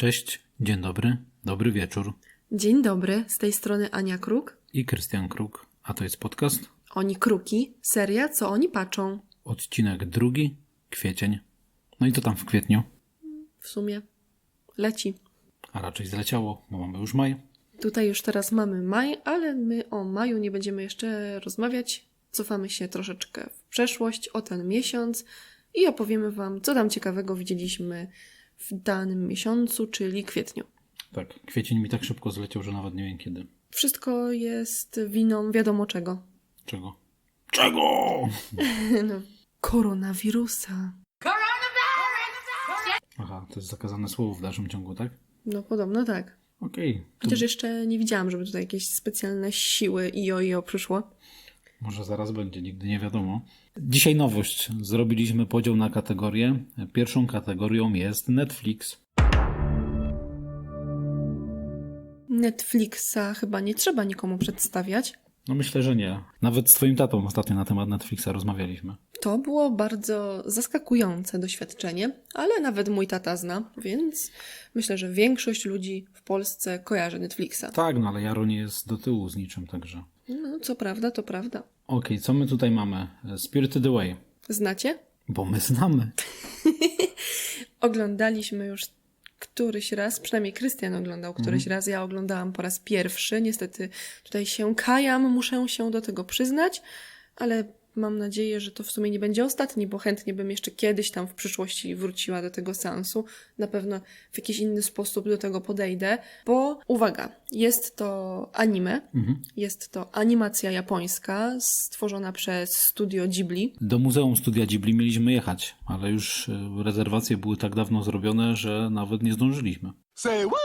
Cześć, dzień dobry, dobry wieczór Dzień dobry, z tej strony Ania Kruk. i Krystian Kruk, a to jest podcast, Oni Kruki, seria Co oni patrzą. odcinek drugi, kwiecień. No i co tam w kwietniu? W sumie leci. A raczej zleciało, bo mamy już maj. Tutaj już teraz mamy maj, ale my o maju nie będziemy jeszcze rozmawiać. Cofamy się troszeczkę w przeszłość o ten miesiąc i opowiemy Wam, co tam ciekawego widzieliśmy w danym miesiącu, czyli kwietniu. Tak, kwiecień mi tak szybko zleciał, że nawet nie wiem kiedy. Wszystko jest winą wiadomo czego. Czego? Czego? No, koronawirusa. Aha, to jest zakazane słowo w dalszym ciągu, tak? No podobno tak. Okej, to Chociaż jeszcze nie widziałam, żeby tutaj jakieś specjalne siły i ojo przyszło. Może zaraz będzie, nigdy nie wiadomo. Dzisiaj nowość. Zrobiliśmy podział na kategorie. Pierwszą kategorią jest Netflix. Netflixa chyba nie trzeba nikomu przedstawiać. No myślę, że nie. Nawet z twoim tatą ostatnio na temat Netflixa rozmawialiśmy. To było bardzo zaskakujące doświadczenie, ale nawet mój tata zna, więc myślę, że większość ludzi w Polsce kojarzy Netflixa. Tak, no ale Jaro nie jest do tyłu z niczym, także. No, co prawda, to prawda. Okej, co my tutaj mamy? Spirited Away. Znacie? Bo my znamy. Oglądaliśmy już któryś raz, przynajmniej Krystian oglądał któryś raz, ja oglądałam po raz pierwszy. Niestety tutaj się kajam, muszę się do tego przyznać, ale mam nadzieję, że to w sumie nie będzie ostatni, bo chętnie bym jeszcze kiedyś tam w przyszłości wróciła do tego seansu. Na pewno w jakiś inny sposób do tego podejdę, bo uwaga, jest to anime, jest to animacja japońska stworzona przez studio Ghibli. Do Muzeum Studia Ghibli mieliśmy jechać, ale już e, rezerwacje były tak dawno zrobione, że nawet nie zdążyliśmy. Say what?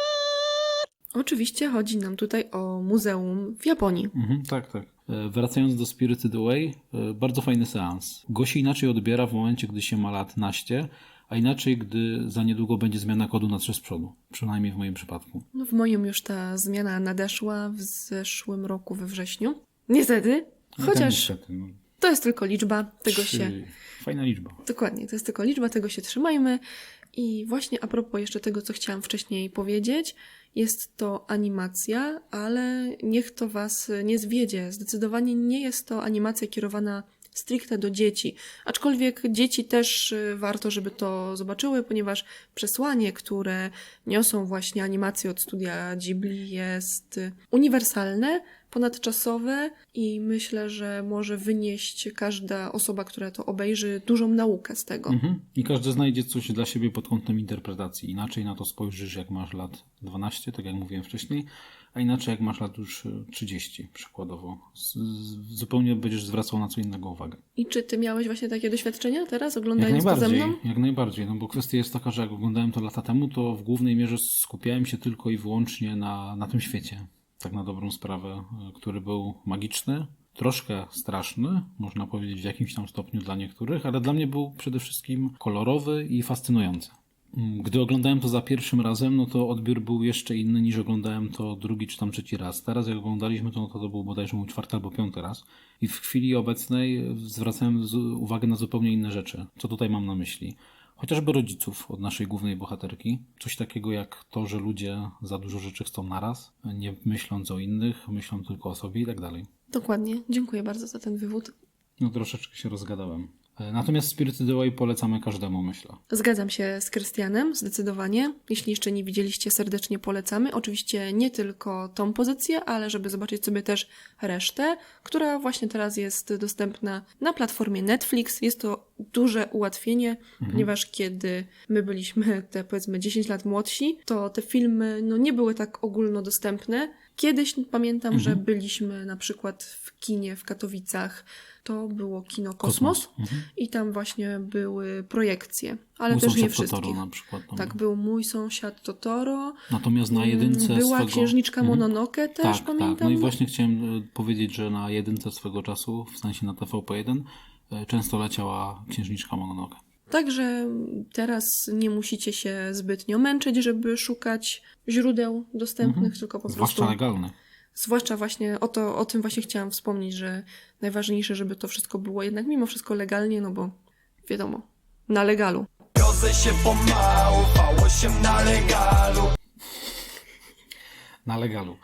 Oczywiście chodzi nam tutaj o muzeum w Japonii. Mhm, tak, tak. E, Wracając do Spirited Away, e, bardzo fajny seans. Go się inaczej odbiera w momencie, gdy się ma lat naście, a inaczej, gdy za niedługo będzie zmiana kodu na trzy z przodu. Przynajmniej w moim przypadku. No w moim już ta zmiana nadeszła w zeszłym roku we wrześniu. Niestety, No tak chociaż niestety, no, to jest tylko liczba, tego trzy- się... Fajna liczba. Dokładnie, to jest tylko liczba, tego się trzymajmy. I właśnie a propos jeszcze tego, co chciałam wcześniej powiedzieć, jest to animacja, ale niech to Was nie zwiedzie. Zdecydowanie nie jest to animacja kierowana stricte do dzieci. Aczkolwiek dzieci też y, warto, żeby to zobaczyły, ponieważ przesłanie, które niosą właśnie animacje od studia Ghibli jest uniwersalne, ponadczasowe i myślę, że może wynieść każda osoba, która to obejrzy, dużą naukę z tego. Mhm. I każdy znajdzie coś dla siebie pod kątem interpretacji. Inaczej na to spojrzysz, jak masz lat 12, tak jak mówiłem wcześniej, a inaczej jak masz lat już e, 30, przykładowo. Z, z, zupełnie będziesz zwracał na co innego uwagę. I czy ty miałeś właśnie takie doświadczenia teraz, oglądając to ze mną? jak najbardziej, no bo kwestia jest taka, że jak oglądałem to lata temu, to w głównej mierze skupiałem się tylko i wyłącznie na, na tym świecie. Tak na dobrą sprawę, e, który był magiczny, troszkę straszny, można powiedzieć w jakimś tam stopniu dla niektórych, ale dla mnie był przede wszystkim kolorowy i fascynujący. Mm, Gdy oglądałem to za pierwszym razem, no to odbiór był jeszcze inny niż oglądałem to drugi czy tam trzeci raz. Teraz jak oglądaliśmy to, no to to był bodajże mój czwarty albo piąty raz. I w chwili obecnej zwracałem z- uwagę na zupełnie inne rzeczy. Co tutaj mam na myśli? Chociażby rodziców od naszej głównej bohaterki. Coś takiego jak to, że ludzie za dużo rzeczy chcą naraz, nie myśląc o innych, myślą tylko o sobie i tak dalej. Dokładnie. Dziękuję bardzo za ten wywód. No troszeczkę się rozgadałem. E, Natomiast Spirited Away polecamy każdemu, myślę. Zgadzam się z Krystianem, zdecydowanie. Jeśli jeszcze nie widzieliście, serdecznie polecamy. Oczywiście nie tylko tą pozycję, ale żeby zobaczyć sobie też resztę, która właśnie teraz jest dostępna na platformie Netflix. Jest to duże ułatwienie, ponieważ kiedy my byliśmy te powiedzmy 10 lat młodsi, to te filmy no, nie były tak ogólnodostępne. Kiedyś pamiętam, że byliśmy na przykład w kinie w Katowicach. To było kino Kosmos. Mhm. I tam właśnie były projekcje, ale Mój też nie sąsiad wszystkich. Totoro na przykład. no. Tak, był mój sąsiad Totoro. Natomiast na jedynce Była swego... księżniczka Mhm. Mononoke też, tak, pamiętam. Tak, no i właśnie chciałem e, powiedzieć, że na jedynce swego czasu, w sensie na TVP1, e, często leciała księżniczka Mononoke. Także teraz nie musicie się zbytnio męczyć, żeby szukać źródeł dostępnych, tylko po Mhm. Zwłaszcza prostu... legalnych. Zwłaszcza właśnie o, to, o tym właśnie chciałam wspomnieć, że najważniejsze, żeby to wszystko było jednak mimo wszystko legalnie, no bo wiadomo, na legalu. Wiozę się pomału, fało się na legalu Na legalu.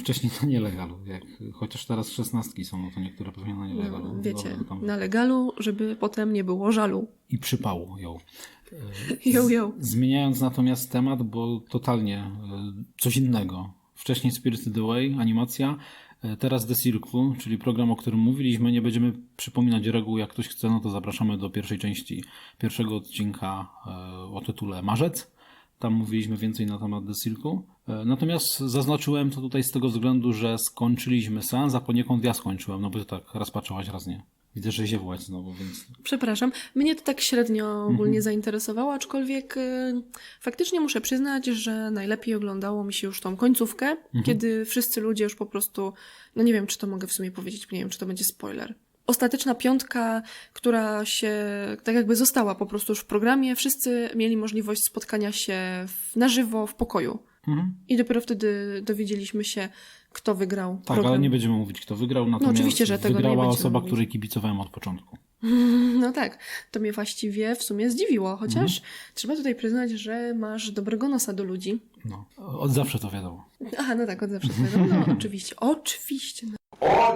Wcześniej to nielegalu. Jak, chociaż teraz szesnastki są, no to niektóre pewnie na nielegalu. No, wiecie, Dobra, tam- na legalu, żeby potem nie było żalu. I przypału ją. Jo, jo. Zmieniając natomiast temat, bo totalnie e, coś innego. Wcześniej Spirited Away, animacja, e, teraz The Circle, czyli program, o którym mówiliśmy. Nie będziemy przypominać reguł, jak ktoś chce, no to zapraszamy do pierwszej części pierwszego odcinka e, o tytule Marzec. Tam mówiliśmy więcej na temat The Circle. E, Natomiast zaznaczyłem to tutaj z tego względu, że skończyliśmy seans, a poniekąd ja skończyłem, no bo to tak, raz patrzyłaś, raz nie. Widzę, że ziewłaś znowu, więc Przepraszam, mnie to tak średnio ogólnie zainteresowało, aczkolwiek y, faktycznie muszę przyznać, że najlepiej oglądało mi się już tą końcówkę, kiedy wszyscy ludzie już po prostu, no nie wiem, czy to mogę w sumie powiedzieć, nie wiem, czy to będzie spoiler. Ostateczna piątka, która się tak jakby została po prostu już w programie, wszyscy mieli możliwość spotkania się w, na żywo w pokoju. mhm. I dopiero wtedy dowiedzieliśmy się, kto wygrał Tak, program. ale nie będziemy mówić, kto wygrał. Natomiast oczywiście, że tego nie wygrała będziemy osoba, mówić. której kibicowałem od początku. No tak, to mnie właściwie w sumie zdziwiło, chociaż Mhm. trzeba tutaj przyznać, że masz dobrego nosa do ludzi. No, od zawsze to wiadomo. Aha, no tak, od zawsze to wiadomo. No oczywiście, oczywiście. No,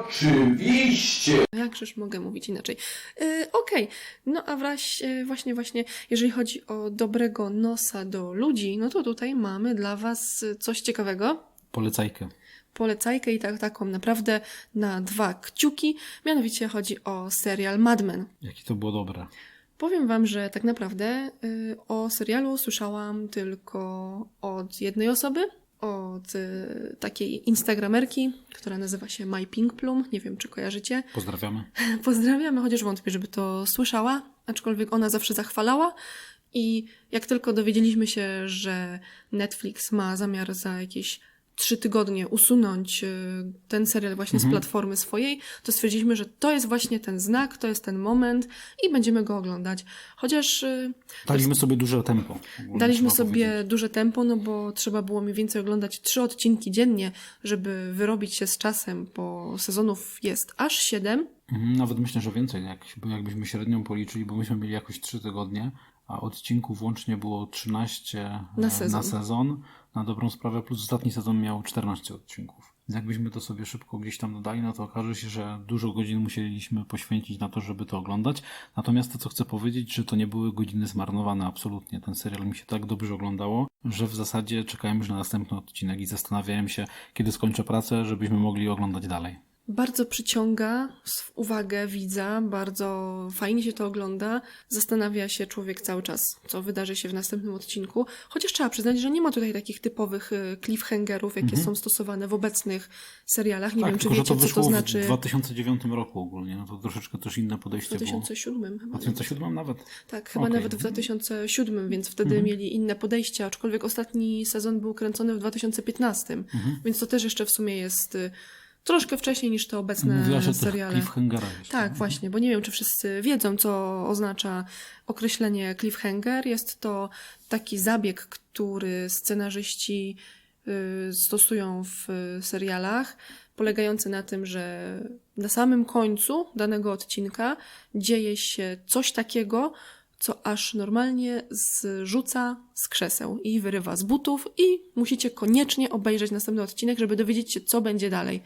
Oczywiście! jakżeż mogę mówić inaczej. Yy, Okej, no a wraś, yy, właśnie, właśnie, jeżeli chodzi o dobrego nosa do ludzi, no to tutaj mamy dla Was y, coś ciekawego. Polecajkę. Polecajkę i tak, taką naprawdę na dwa kciuki. Mianowicie chodzi o serial Mad Men. Jakie to było dobre. Powiem Wam, że tak naprawdę y, o serialu słyszałam tylko od jednej osoby, od y, takiej instagramerki, która nazywa się My Pink Plum. Nie wiem, czy kojarzycie. Pozdrawiamy. Pozdrawiam, chociaż wątpię, żeby to słyszała, aczkolwiek ona zawsze zachwalała. I jak tylko dowiedzieliśmy się, że Netflix ma zamiar za jakieś trzy tygodnie usunąć y, ten serial właśnie z platformy swojej, to stwierdziliśmy, że to jest właśnie ten znak, to jest ten moment i będziemy go oglądać. Chociaż y, Daliśmy sobie duże tempo. daliśmy sobie duże tempo, no bo trzeba było mniej więcej oglądać trzy odcinki dziennie, żeby wyrobić się z czasem, bo sezonów jest aż siedem. Mhm, Nawet myślę, że więcej. Jak, jakbyśmy średnią policzyli, bo myśmy mieli jakoś 3 tygodnie, a odcinków łącznie było 13 Na e, sezon. na sezon. Na dobrą sprawę, plus ostatni sezon miał 14 odcinków. Jakbyśmy to sobie szybko gdzieś tam dodali, no to okaże się, że dużo godzin musieliśmy poświęcić na to, żeby to oglądać. Natomiast to, co chcę powiedzieć, że to nie były godziny zmarnowane absolutnie. Ten serial mi się tak dobrze oglądało, że w zasadzie czekałem już na następny odcinek i zastanawiałem się, kiedy skończę pracę, żebyśmy mogli oglądać dalej. Bardzo przyciąga uwagę widza, bardzo fajnie się to ogląda. Zastanawia się człowiek cały czas, co wydarzy się w następnym odcinku. Chociaż trzeba przyznać, że nie ma tutaj takich typowych y, cliffhangerów, jakie są stosowane w obecnych serialach. Nie tak, wiem, czy wiecie, to co to znaczy. w 2009 roku ogólnie, no to troszeczkę też inne W podejście było. 2007 W chyba. 2007 nawet? Tak, chyba Okej. nawet w 2007, więc wtedy mieli inne podejście, aczkolwiek ostatni sezon był kręcony w 2015, więc to też jeszcze w sumie jest y, troszkę wcześniej niż te obecne Mówiłaś o tych seriale. cliffhangerach. jeszcze. Tak, właśnie, bo nie wiem, czy wszyscy wiedzą, co oznacza określenie cliffhanger. Jest to taki zabieg, który scenarzyści y, stosują w y, serialach, polegający na tym, że na samym końcu danego odcinka dzieje się coś takiego, co aż normalnie zrzuca z krzeseł i wyrywa z butów i musicie koniecznie obejrzeć następny odcinek, żeby dowiedzieć się, co będzie dalej.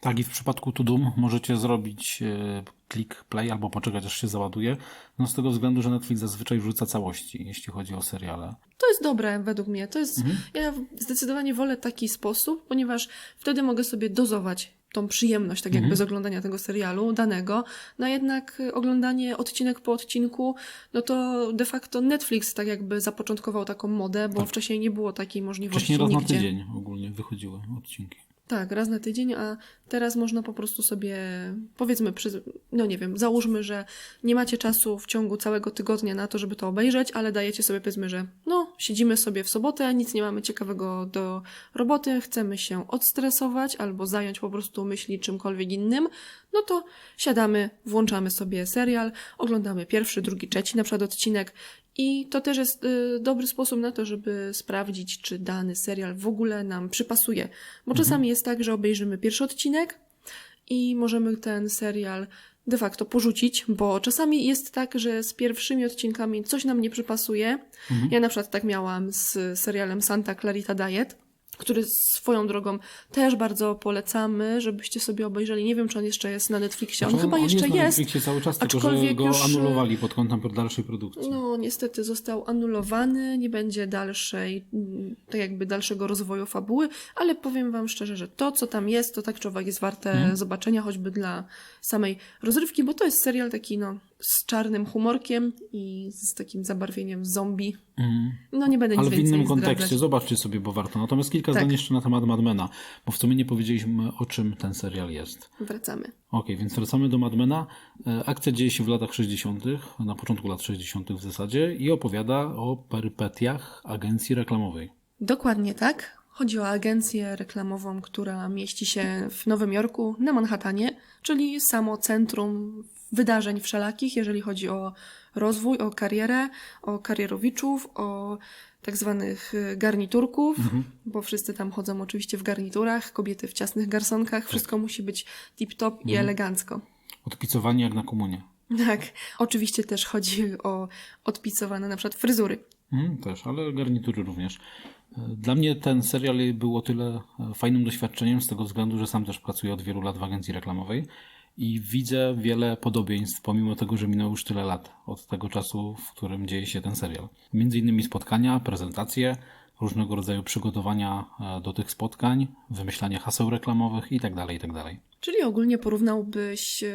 Tak, i w przypadku Tudum możecie zrobić e, klik play albo poczekać, aż się załaduje. No z tego względu, że Netflix zazwyczaj wrzuca całości, jeśli chodzi o seriale. To jest dobre według mnie. To jest, Ja zdecydowanie wolę taki sposób, ponieważ wtedy mogę sobie dozować tą przyjemność, tak jakby z oglądania tego serialu danego. No jednak y, oglądanie odcinek po odcinku, no to de facto Netflix tak jakby zapoczątkował taką modę, bo wcześniej nie było takiej możliwości Wcześniej raz na nigdzie. tydzień ogólnie wychodziły odcinki. Tak, raz na tydzień, a teraz można po prostu sobie, powiedzmy, przy, no nie wiem, załóżmy, że nie macie czasu w ciągu całego tygodnia na to, żeby to obejrzeć, ale dajecie sobie, powiedzmy, że no, siedzimy sobie w sobotę, nic nie mamy ciekawego do roboty, chcemy się odstresować albo zająć po prostu myśli czymkolwiek innym, no to siadamy, włączamy sobie serial, oglądamy pierwszy, drugi, trzeci na przykład odcinek i to też jest y, dobry sposób na to, żeby sprawdzić, czy dany serial w ogóle nam przypasuje. Bo czasami jest tak, że obejrzymy pierwszy odcinek i możemy ten serial de facto porzucić, bo czasami jest tak, że z pierwszymi odcinkami coś nam nie przypasuje. Ja na przykład tak miałam z serialem Santa Clarita Diet. Który swoją drogą też bardzo polecamy, żebyście sobie obejrzeli. Nie wiem, czy on jeszcze jest na Netflixie. On Znaczy, chyba jeszcze jest. na. Netflixie cały czas, tylko aczkolwiek go już, anulowali pod kątem dalszej produkcji. No, niestety został anulowany, nie będzie dalszej, tak jakby dalszego rozwoju fabuły, ale powiem Wam szczerze, że to, co tam jest, to tak czy owak jest warte Mhm. zobaczenia, choćby dla samej rozrywki, bo to jest serial taki, no, z czarnym humorkiem i z takim zabarwieniem zombie. Mhm. No, nie będę nic Ale w innym zdradzać. kontekście, zobaczcie sobie, bo warto. Natomiast kilka Tak. zdań jeszcze na temat Madmena, bo w sumie nie powiedzieliśmy, o czym ten serial jest. Wracamy. Okej, więc wracamy do Madmena. E, Akcja dzieje się w latach 60., na początku lat 60. w zasadzie i opowiada o perypetiach agencji reklamowej. Dokładnie tak. Chodzi o agencję reklamową, która mieści się w Nowym Jorku, na Manhattanie, czyli samo centrum wydarzeń wszelakich, jeżeli chodzi o rozwój, o karierę, o karierowiczów, o tak zwanych y, garniturków, bo wszyscy tam chodzą oczywiście w garniturach, kobiety w ciasnych garsonkach, wszystko musi być tip-top i elegancko. Odpicowanie jak na komunie. Tak, oczywiście też chodzi o odpicowane na przykład fryzury. Mhm, też, ale garnitury również. E, Dla mnie ten serial był o tyle e, fajnym doświadczeniem z tego względu, że sam też pracuję od wielu lat w agencji reklamowej i widzę wiele podobieństw, pomimo tego, że minęło już tyle lat od tego czasu, w którym dzieje się ten serial. Między innymi spotkania, prezentacje, różnego rodzaju przygotowania e, do tych spotkań, wymyślanie haseł reklamowych itd., itd. Czyli ogólnie porównałbyś e,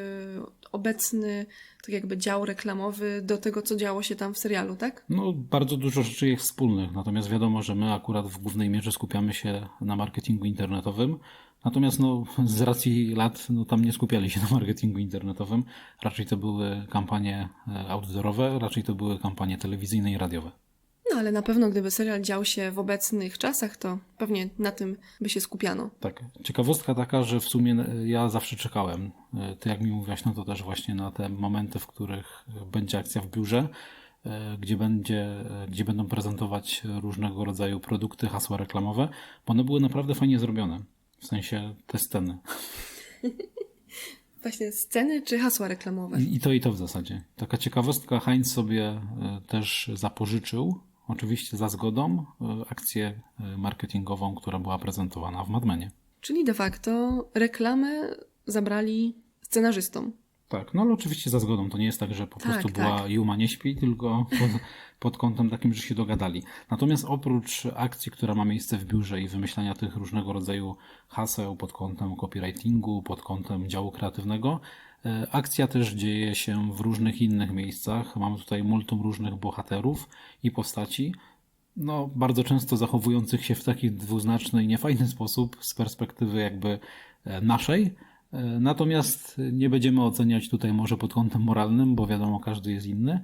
obecny tak jakby dział reklamowy do tego, co działo się tam w serialu, tak? No, bardzo dużo rzeczy jest wspólnych, natomiast wiadomo, że my akurat w głównej mierze skupiamy się na marketingu internetowym. Natomiast no, z racji lat no, tam nie skupiali się na marketingu internetowym. Raczej to były kampanie e, outdoorowe, raczej to były kampanie telewizyjne i radiowe. No ale na pewno gdyby serial dział się w obecnych czasach, to pewnie na tym by się skupiano. Tak. Ciekawostka taka, że w sumie e, ja zawsze czekałem. E, Ty jak mi mówiłaś, no to też właśnie na te momenty, w których będzie akcja w biurze, gdzie, będzie, gdzie będą prezentować różnego rodzaju produkty, hasła reklamowe, bo one były naprawdę fajnie zrobione. W sensie te sceny. Właśnie sceny czy hasła reklamowe? I, to i to w zasadzie. Taka ciekawostka, Heinz sobie e, też zapożyczył, oczywiście za zgodą, e, akcję e, marketingową, która była prezentowana w Madmenie. Czyli de facto reklamę zabrali scenarzystom. Tak, no ale oczywiście za zgodą. To nie jest tak, że po Tak, prostu była tak. Juma nie śpi, tylko pod, pod kątem takim, że się dogadali. Natomiast oprócz akcji, która ma miejsce w biurze i wymyślania tych różnego rodzaju haseł pod kątem copywritingu, pod kątem działu kreatywnego, e, akcja też dzieje się w różnych innych miejscach. Mamy tutaj multum różnych bohaterów i postaci, no, bardzo często zachowujących się w taki dwuznaczny i niefajny sposób z perspektywy jakby e, naszej. Natomiast nie będziemy oceniać tutaj może pod kątem moralnym, bo wiadomo, każdy jest inny,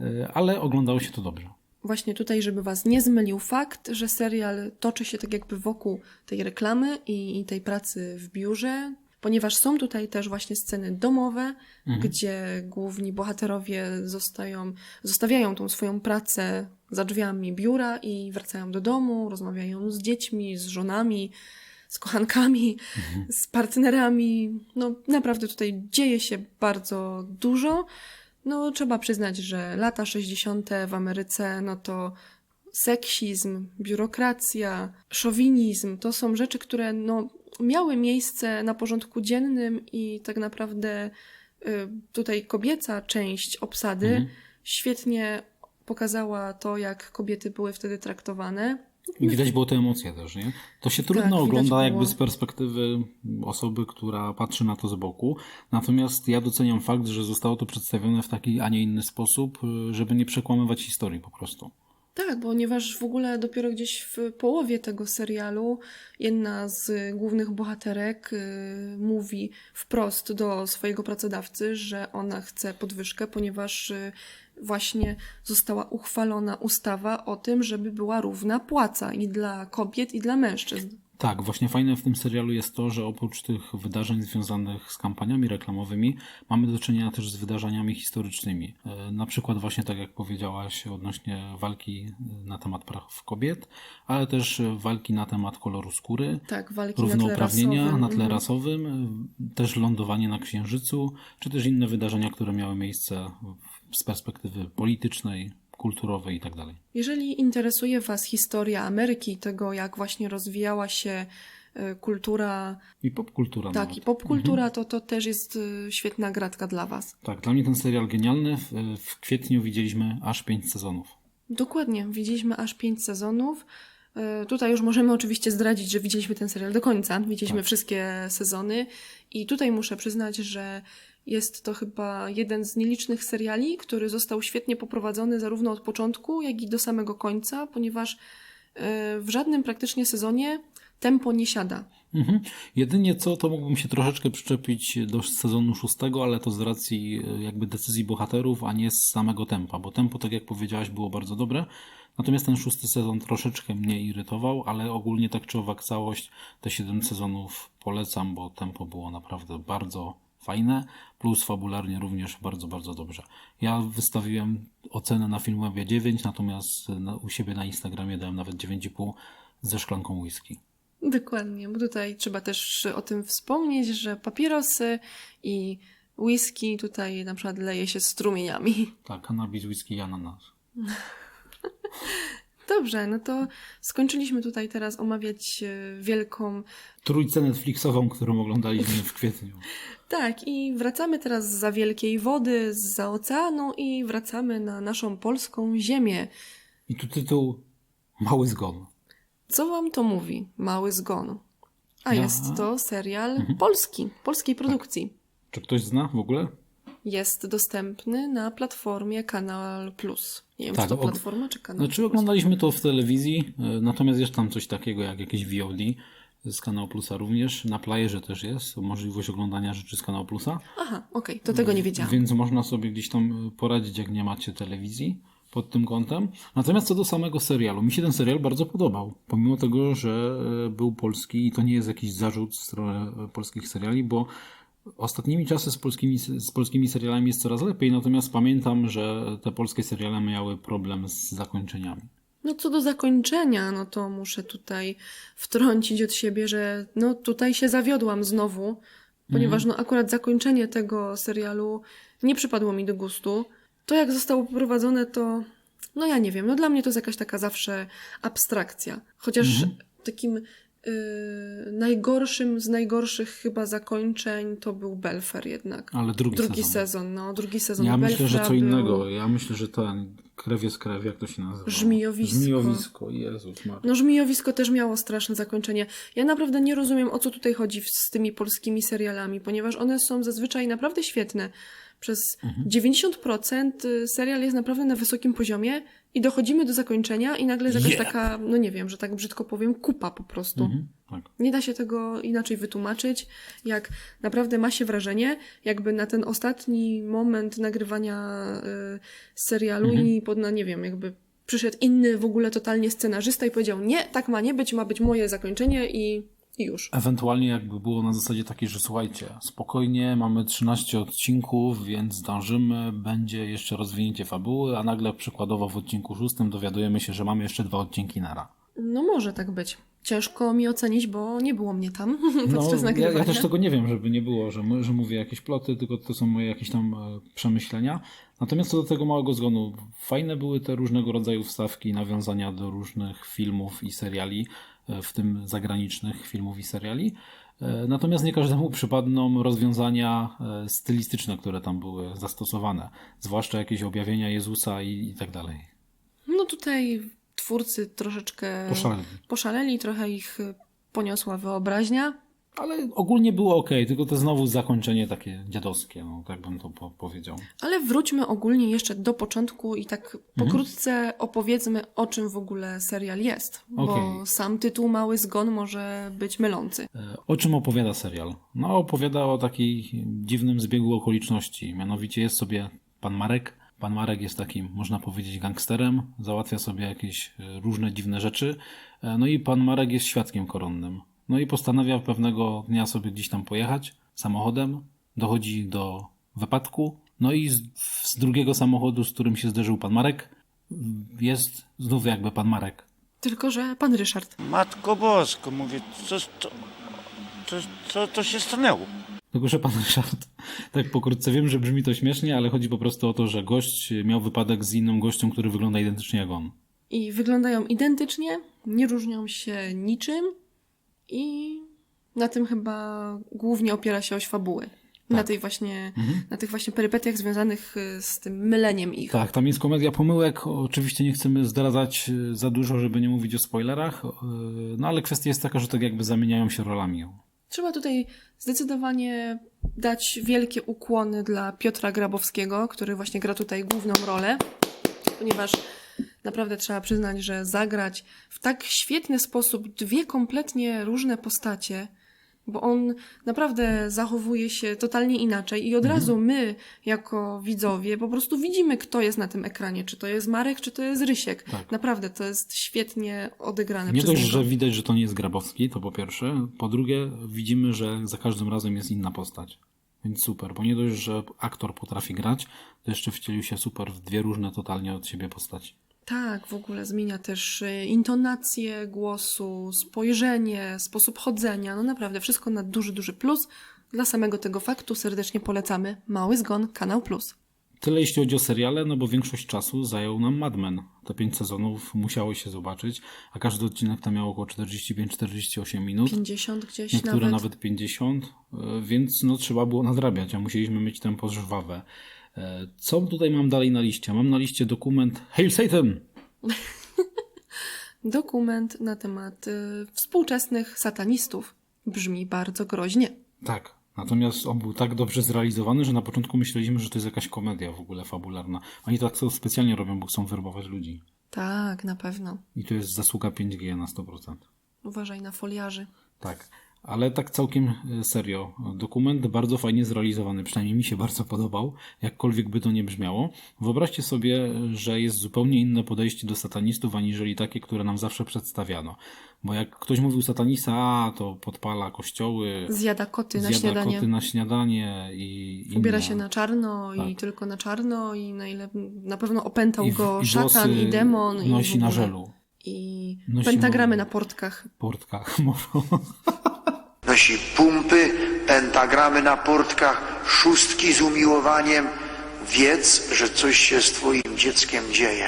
e, ale oglądało się to dobrze. Właśnie tutaj, żeby was nie zmylił fakt, że serial toczy się tak jakby wokół tej reklamy i, i tej pracy w biurze, ponieważ są tutaj też właśnie sceny domowe, gdzie główni bohaterowie zostają, zostawiają tą swoją pracę za drzwiami biura i wracają do domu, rozmawiają z dziećmi, z żonami, z kochankami, z partnerami. No naprawdę tutaj dzieje się bardzo dużo. No, trzeba przyznać, że lata 60. w Ameryce, no to seksizm, biurokracja, szowinizm to są rzeczy, które no, miały miejsce na porządku dziennym i tak naprawdę y, tutaj kobieca część obsady świetnie pokazała to, jak kobiety były wtedy traktowane. I widać było te emocje też, nie? To się trudno Tak, ogląda jakby z perspektywy osoby, która patrzy na to z boku. Natomiast ja doceniam fakt, że zostało to przedstawione w taki, a nie inny sposób, y, żeby nie przekłamywać historii po prostu. Tak, ponieważ w ogóle dopiero gdzieś w połowie tego serialu jedna z głównych bohaterek y, mówi wprost do swojego pracodawcy, że ona chce podwyżkę, ponieważ y, właśnie została uchwalona ustawa o tym, żeby była równa płaca i dla kobiet, i dla mężczyzn. Tak, właśnie fajne w tym serialu jest to, że oprócz tych wydarzeń związanych z kampaniami reklamowymi, mamy do czynienia też z wydarzeniami historycznymi. E, Na przykład właśnie tak jak powiedziałaś odnośnie walki e, na temat praw kobiet, ale też e, walki na temat koloru skóry, Tak, walki na tle równouprawnienia rasowym. na tle Mhm. rasowym, też lądowanie na Księżycu, czy też inne wydarzenia, które miały miejsce z perspektywy politycznej, kulturowe i tak dalej. Jeżeli interesuje Was historia Ameryki, tego jak właśnie rozwijała się y, kultura, I popkultura tak, nawet. i popkultura, to to też jest y, świetna gratka dla Was. Tak, dla mnie ten serial genialny. W, w kwietniu widzieliśmy aż pięć sezonów. Dokładnie, widzieliśmy aż pięć sezonów. Y, Tutaj już możemy oczywiście zdradzić, że widzieliśmy ten serial do końca. Widzieliśmy Tak. wszystkie sezony i tutaj muszę przyznać, że jest to chyba jeden z nielicznych seriali, który został świetnie poprowadzony zarówno od początku, jak i do samego końca, ponieważ y, w żadnym praktycznie sezonie tempo nie siada. Mhm. Jedynie co, to mógłbym się troszeczkę przyczepić do sezonu szóstego, ale to z racji e, jakby decyzji bohaterów, a nie z samego tempa, bo tempo, tak jak powiedziałaś, było bardzo dobre. Natomiast ten szósty sezon troszeczkę mnie irytował, ale ogólnie tak czy owak całość, te siedem sezonów polecam, bo tempo było naprawdę bardzo fajne, plus fabularnie również bardzo, bardzo dobrze. Ja wystawiłem ocenę na Filmwebie 9, natomiast na, u siebie na Instagramie dałem nawet 9,5 ze szklanką whisky. Dokładnie, bo tutaj trzeba też o tym wspomnieć, że papierosy i whisky tutaj na przykład leje się strumieniami. Tak, cannabis, whisky i ananas. Dobrze, no to skończyliśmy tutaj teraz omawiać e, wielką. Trójcę Netflixową, którą oglądaliśmy w kwietniu. Tak, i wracamy teraz za wielkiej wody, za oceanu i wracamy na naszą polską ziemię. I tu tytuł Mały zgon. Co wam to mówi? Mały zgon. A Ja- jest to serial polski, polskiej produkcji. Czy ktoś zna w ogóle? Jest dostępny na platformie Kanal Plus. Nie wiem, Tak, czy to og- platforma, czy Kanal Znaczy oglądaliśmy to w telewizji, y, natomiast jest tam coś takiego jak jakieś VOD z Kanału Plusa również. Na playerze też jest możliwość oglądania rzeczy z Kanału Plusa. Aha, okej, to tego nie wiedziałam. Więc można sobie gdzieś tam y, poradzić, jak nie macie telewizji pod tym kątem. Natomiast co do samego serialu, mi się ten serial bardzo podobał. Pomimo tego, że y, był polski i to nie jest jakiś zarzut w stronę y, polskich seriali, bo ostatnimi czasy z polskimi, z polskimi serialami jest coraz lepiej, natomiast pamiętam, że te polskie seriale miały problem z zakończeniami. No co do zakończenia, no to muszę tutaj wtrącić od siebie, że no tutaj się zawiodłam znowu, ponieważ no akurat zakończenie tego serialu nie przypadło mi do gustu. To jak zostało poprowadzone to, no ja nie wiem, no dla mnie to jest jakaś taka zawsze abstrakcja. Chociaż takim y, najgorszym z najgorszych chyba zakończeń to był Belfer jednak. Ale drugi, Drugi sezon. sezon, no drugi sezon Ja myślę, że Belfra co był- innego. Ja myślę, że ten krew jest krew, jak to się nazywa? Żmijowisko. Żmijowisko, Jezus Maria. No, Żmijowisko też miało straszne zakończenie. Ja naprawdę nie rozumiem, o co tutaj chodzi z tymi polskimi serialami, ponieważ one są zazwyczaj naprawdę świetne. Przez 90% y, serial jest naprawdę na wysokim poziomie i dochodzimy do zakończenia i nagle jest jakaś Yeah. taka, no nie wiem, że tak brzydko powiem, kupa po prostu. Mhm, tak. Nie da się tego inaczej wytłumaczyć, jak naprawdę ma się wrażenie, jakby na ten ostatni moment nagrywania y, serialu i pod, na, nie wiem, jakby przyszedł inny w ogóle totalnie scenarzysta i powiedział, nie, tak ma nie być, ma być moje zakończenie i, i już. Ewentualnie jakby było na zasadzie takiej, że słuchajcie, spokojnie, mamy 13 odcinków, więc zdążymy, będzie jeszcze rozwinięcie fabuły, a nagle przykładowo w odcinku szóstym dowiadujemy się, że mamy jeszcze dwa odcinki nara. No może tak być. Ciężko mi ocenić, bo nie było mnie tam No, podczas ja, nagrywania. ja też tego nie wiem, żeby nie było, że, że mówię jakieś ploty, tylko to są moje jakieś tam e, przemyślenia. Natomiast co do tego małego zgonu, fajne były te różnego rodzaju wstawki, nawiązania do różnych filmów i seriali, w tym zagranicznych filmów i seriali. E, Natomiast nie każdemu przypadną rozwiązania e, stylistyczne, które tam były zastosowane, zwłaszcza jakieś objawienia Jezusa i, i tak dalej. No tutaj twórcy troszeczkę Poszaleli. poszaleli, trochę ich poniosła wyobraźnia. Ale ogólnie było ok, tylko to znowu zakończenie takie dziadowskie, no, tak bym to po powiedział. Ale wróćmy ogólnie jeszcze do początku i tak pokrótce opowiedzmy, o czym w ogóle serial jest. Bo Okej. sam tytuł Mały Zgon może być mylący. E, O czym opowiada serial? No, opowiada o takiej dziwnym zbiegu okoliczności. Mianowicie jest sobie pan Marek. Pan Marek jest takim, można powiedzieć, gangsterem. Załatwia sobie jakieś e, różne dziwne rzeczy. E, No i pan Marek jest świadkiem koronnym. No i postanawia pewnego dnia sobie gdzieś tam pojechać samochodem. Dochodzi do wypadku. No i z, z drugiego samochodu, z którym się zderzył pan Marek, jest znów jakby pan Marek. Tylko, że pan Ryszard. Matko Bosko, mówię, co, co, co, co, co się stanęło? Tylko, że pan Ryszard, tak pokrótce wiem, że brzmi to śmiesznie, ale chodzi po prostu o to, że gość miał wypadek z innym gościem, który wygląda identycznie jak on. I wyglądają identycznie, nie różnią się niczym i na tym chyba głównie opiera się oś fabuły. Na, Tak. tej właśnie, Mhm. na tych właśnie perypetiach związanych y, z tym myleniem ich. Tak, tam jest komedia pomyłek. Oczywiście nie chcemy zdradzać y, za dużo, żeby nie mówić o spoilerach. y, No ale kwestia jest taka, że tak jakby zamieniają się rolami. Trzeba tutaj zdecydowanie dać wielkie ukłony dla Piotra Grabowskiego, który właśnie gra tutaj główną rolę, ponieważ naprawdę trzeba przyznać, że zagrać w tak świetny sposób dwie kompletnie różne postacie, bo on naprawdę zachowuje się totalnie inaczej i od razu my, jako widzowie, po prostu widzimy, kto jest na tym ekranie, czy to jest Marek, czy to jest Rysiek. Tak. Naprawdę, to jest świetnie odegrane Nie dość, że widać, że to nie jest Grabowski, to po pierwsze. Po drugie, widzimy, że za każdym razem jest inna postać. Więc super, bo nie dość, że aktor potrafi grać, to jeszcze wcielił się super w dwie różne totalnie od siebie postaci. Tak, w ogóle zmienia też y, intonację głosu, spojrzenie, sposób chodzenia. No naprawdę, wszystko na duży, duży plus. Dla samego tego faktu serdecznie polecamy Mały Zgon, Kanał Plus. Tyle jeśli chodzi o seriale, no bo większość czasu zajął nam Mad Men. Te pięć sezonów musiało się zobaczyć, a każdy odcinek tam miał około 45-48 minut. 50 gdzieś Niektóre nawet. nawet 50, y, więc no trzeba było nadrabiać, a musieliśmy mieć tempo żwawe. E, Co tutaj mam dalej na liście? Mam na liście dokument Hail Satan! Dokument na temat y, współczesnych satanistów. Brzmi bardzo groźnie. Tak. Natomiast on był tak dobrze zrealizowany, że na początku myśleliśmy, że to jest jakaś komedia w ogóle fabularna. Oni tak to specjalnie robią, bo chcą werbować ludzi. Tak, na pewno. I to jest zasługa 5G na 100%. Uważaj na foliarzy. Tak. Ale tak całkiem e, serio. Dokument bardzo fajnie zrealizowany, przynajmniej mi się bardzo podobał, jakkolwiek by to nie brzmiało. Wyobraźcie sobie, że jest zupełnie inne podejście do satanistów, aniżeli takie, które nam zawsze przedstawiano. Bo jak ktoś mówił satanista, a to podpala kościoły, Zjada koty na zjada śniadanie. koty na śniadanie i Ubiera inne. się na czarno i Tak. tylko na czarno i na ile na pewno opętał I w- go i szatan i demon. Nosi i na żelu, I Nosi pentagramy na portkach. portkach. Może. Nosi pumpy, pentagramy na portkach, szóstki z umiłowaniem. Wiedz, że coś się z twoim dzieckiem dzieje.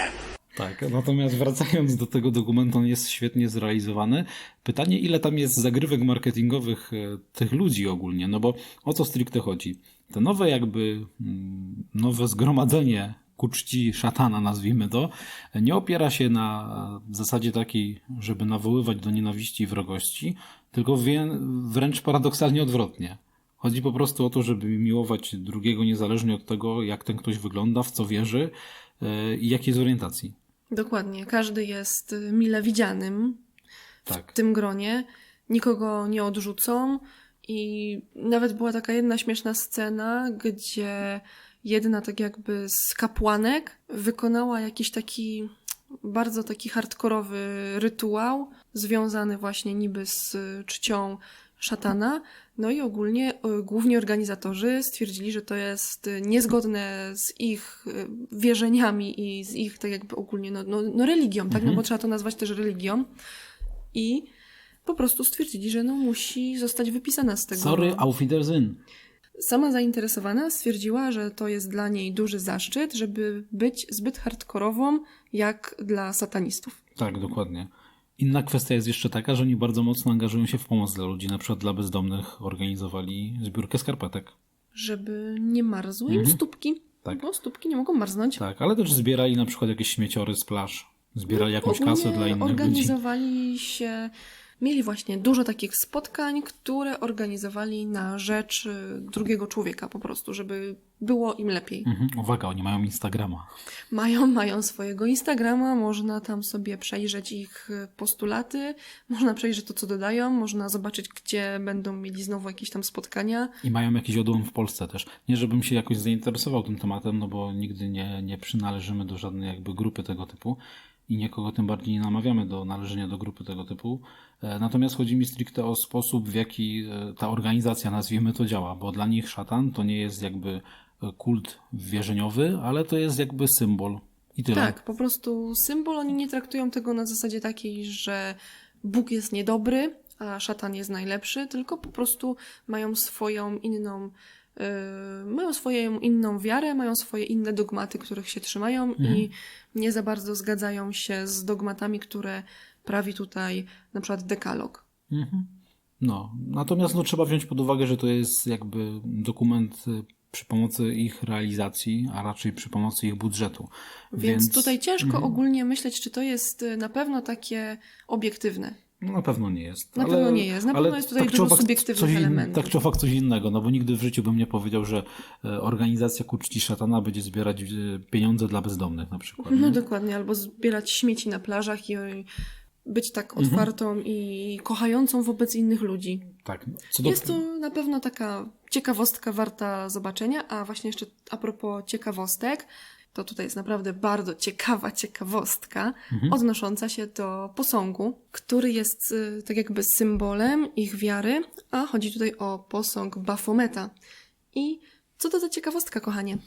Tak, natomiast wracając do tego dokumentu, on jest świetnie zrealizowany. Pytanie, ile tam jest zagrywek marketingowych e, tych ludzi ogólnie, no bo o co stricte chodzi? To nowe jakby, mm, nowe zgromadzenie ku czci szatana, nazwijmy to, nie opiera się na zasadzie takiej, żeby nawoływać do nienawiści i wrogości, tylko wręcz paradoksalnie odwrotnie. Chodzi po prostu o to, żeby miłować drugiego niezależnie od tego, jak ten ktoś wygląda, w co wierzy e, i jakiej jest orientacji. Dokładnie. Każdy jest y, mile widzianym w Tak. tym gronie. Nikogo nie odrzucą. I nawet była taka jedna śmieszna scena, gdzie jedna tak jakby z kapłanek wykonała jakiś taki bardzo taki hardkorowy rytuał związany właśnie niby z y, czcią szatana. No i ogólnie y, główni organizatorzy stwierdzili, że to jest y, niezgodne z ich wierzeniami i z ich tak jakby ogólnie no, no, no religią, tak? No bo trzeba to nazwać też religią. I po prostu stwierdzili, że no musi zostać wypisana z tego. Sorry, auf Wiedersehen. Sama zainteresowana stwierdziła, że to jest dla niej duży zaszczyt, żeby być zbyt hardkorową jak dla satanistów. Tak, dokładnie. Inna kwestia jest jeszcze taka, że oni bardzo mocno angażują się w pomoc dla ludzi. Na przykład dla bezdomnych organizowali zbiórkę skarpetek. Żeby nie marzły im stópki, Tak. bo stópki nie mogą marznąć. Tak, ale też zbierali na przykład jakieś śmieciory z plaż. Zbierali jakąś kasę dla innych ludzi. organizowali się, mieli właśnie dużo takich spotkań, które organizowali na rzecz y, drugiego człowieka po prostu, żeby było im lepiej. Mhm. Uwaga, oni mają Instagrama. Mają, mają swojego Instagrama, można tam sobie przejrzeć ich y, postulaty, można przejrzeć to, co dodają, można zobaczyć, gdzie będą mieli znowu jakieś tam spotkania. I mają jakiś odłam w Polsce też. Nie, żebym się jakoś zainteresował tym tematem, no bo nigdy nie, nie przynależymy do żadnej jakby grupy tego typu i nikogo tym bardziej nie namawiamy do należenia do grupy tego typu. E, Natomiast chodzi mi stricte o sposób, w jaki e, ta organizacja, nazwijmy to, działa, bo dla nich szatan to nie jest jakby e, kult wierzeniowy, ale to jest jakby symbol. I tyle. Tak, po prostu symbol, oni nie traktują tego na zasadzie takiej, że Bóg jest niedobry, a szatan jest najlepszy, tylko po prostu mają swoją inną, mają swoją inną wiarę, mają swoje inne dogmaty, których się trzymają i nie za bardzo zgadzają się z dogmatami, które prawi tutaj na przykład dekalog. Mhm. No, natomiast no, trzeba wziąć pod uwagę, że to jest jakby dokument y, przy pomocy ich realizacji, a raczej przy pomocy ich budżetu. Więc, tutaj ciężko Mhm. ogólnie myśleć, czy to jest y, na pewno takie obiektywne. No, na pewno nie jest. Na ale, pewno nie jest. Na pewno jest tutaj czy dużo subiektywnych elementów. Tak czy owak coś innego, no bo nigdy w życiu bym nie powiedział, że e, organizacja ku czci szatana będzie zbierać e, pieniądze dla bezdomnych na przykład. No nie? dokładnie, albo zbierać śmieci na plażach i być tak Mhm. otwartą i kochającą wobec innych ludzi. Tak. Do... Jest to na pewno taka ciekawostka warta zobaczenia, a właśnie jeszcze a propos ciekawostek, to tutaj jest naprawdę bardzo ciekawa ciekawostka Mhm. odnosząca się do posągu, który jest y, tak jakby symbolem ich wiary, a chodzi tutaj o posąg Bafometa. I co to za ciekawostka, kochanie?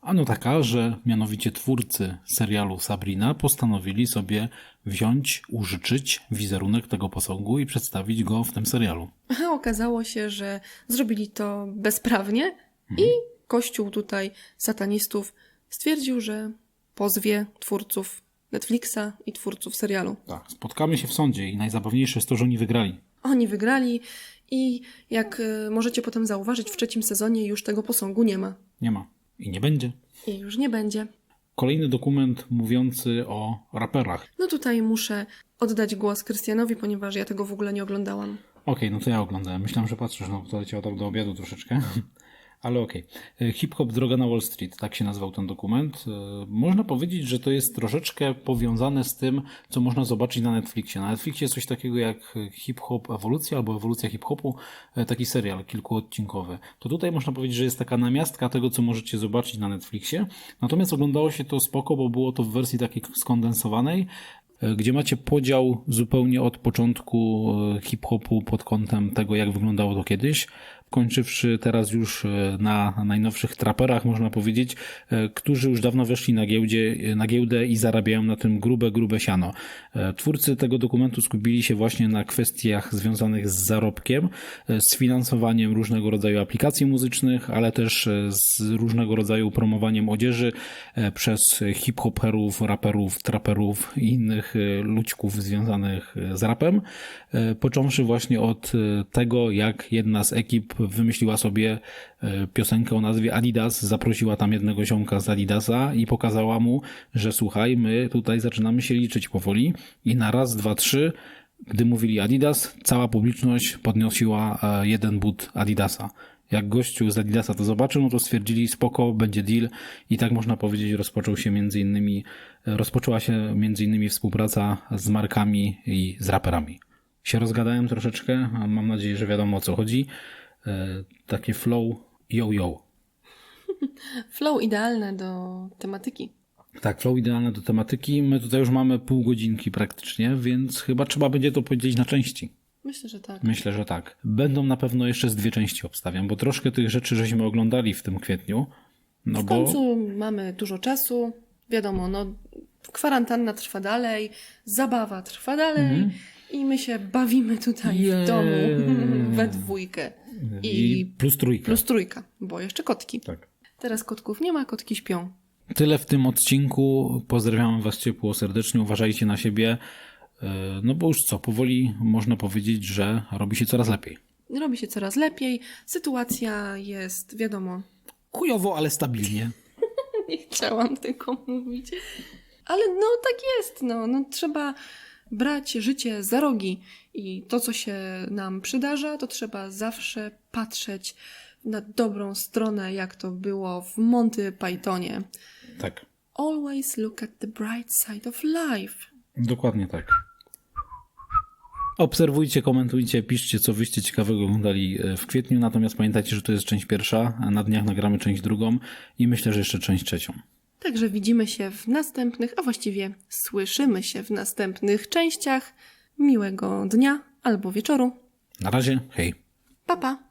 Ano taka, że mianowicie twórcy serialu Sabrina postanowili sobie wziąć, użyczyć wizerunek tego posągu i przedstawić go w tym serialu. A okazało się, że zrobili to bezprawnie i kościół tutaj satanistów stwierdził, że pozwie twórców Netflixa i twórców serialu. Tak. Spotkamy się w sądzie i najzabawniejsze jest to, że oni wygrali. Oni wygrali i jak y, możecie potem zauważyć, w trzecim sezonie już tego posągu nie ma. Nie ma. I nie będzie. I już nie będzie. Kolejny dokument mówiący o raperach. No tutaj muszę oddać głos Krystianowi, ponieważ ja tego w ogóle nie oglądałam. Okej, no to ja oglądałem. Myślałem, że patrzysz, no to leciało tak do obiadu troszeczkę. Ale okej. E, Hip-hop Droga na Wall Street, tak się nazywał ten dokument. E, Można powiedzieć, że to jest troszeczkę powiązane z tym, co można zobaczyć na Netflixie. Na Netflixie jest coś takiego jak Hip-Hop Ewolucja albo Ewolucja Hip-Hopu, e, taki serial kilkuodcinkowy. To tutaj można powiedzieć, że jest taka namiastka tego, co możecie zobaczyć na Netflixie. Natomiast oglądało się to spoko, bo było to w wersji takiej skondensowanej, gdzie macie podział zupełnie od początku hip-hopu pod kątem tego, jak wyglądało to kiedyś, kończywszy teraz już e, na najnowszych traperach, można powiedzieć, e, którzy już dawno weszli na, giełdzie, e, na giełdę i zarabiają na tym grube, grube siano. Twórcy tego dokumentu skupili się właśnie na kwestiach związanych z zarobkiem, z finansowaniem różnego rodzaju aplikacji muzycznych, ale też z różnego rodzaju promowaniem odzieży przez hip-hoperów, raperów, traperów i innych ludźków związanych z rapem, począwszy właśnie od tego, jak jedna z ekip wymyśliła sobie e, piosenkę o nazwie Adidas, zaprosiła tam jednego ziomka z Adidasa i pokazała mu, że słuchaj, my tutaj zaczynamy się liczyć powoli i na raz, dwa, trzy gdy mówili Adidas, cała publiczność podnosiła e, jeden but Adidasa. Jak gościu z Adidasa to zobaczył, no to stwierdzili spoko, będzie deal i tak można powiedzieć rozpoczął się między innymi, e, rozpoczęła się między innymi współpraca z markami i z raperami. Się rozgadałem troszeczkę, mam nadzieję, że wiadomo o co chodzi. E, Takie flow yo yo. Flow idealne do tematyki. Tak, flow idealne do tematyki. My tutaj już mamy pół godzinki praktycznie, więc chyba trzeba będzie to podzielić na części. Myślę, że tak. Myślę, że tak. Będą na pewno jeszcze z dwie części obstawiam, bo troszkę tych rzeczy żeśmy oglądali w tym kwietniu. No W bo końcu mamy dużo czasu. Wiadomo, no, kwarantanna trwa dalej, zabawa trwa dalej i my się bawimy tutaj w Jej. domu we dwójkę. I I plus trójka. plus trójka, bo jeszcze kotki. Tak. Teraz kotków nie ma, kotki śpią. Tyle w tym odcinku. Pozdrawiam Was ciepło, serdecznie. Uważajcie na siebie. E, No bo już co, powoli można powiedzieć, że robi się coraz lepiej. Robi się coraz lepiej, sytuacja jest, wiadomo, Kujowo, ale stabilnie. nie chciałam tego mówić. Ale no tak jest, no, no trzeba brać życie za rogi i to, co się nam przydarza, to trzeba zawsze patrzeć na dobrą stronę, jak to było w Monty Pythonie. Tak. Always look at the bright side of life. Dokładnie tak. Obserwujcie, komentujcie, piszcie, co wyście ciekawego oglądali e, w kwietniu. Natomiast pamiętajcie, że to jest część pierwsza, a na dniach nagramy część drugą i myślę, że jeszcze część trzecią. Także widzimy się w następnych, a właściwie słyszymy się w następnych częściach. Miłego dnia albo wieczoru. Na razie, hej. Pa, pa!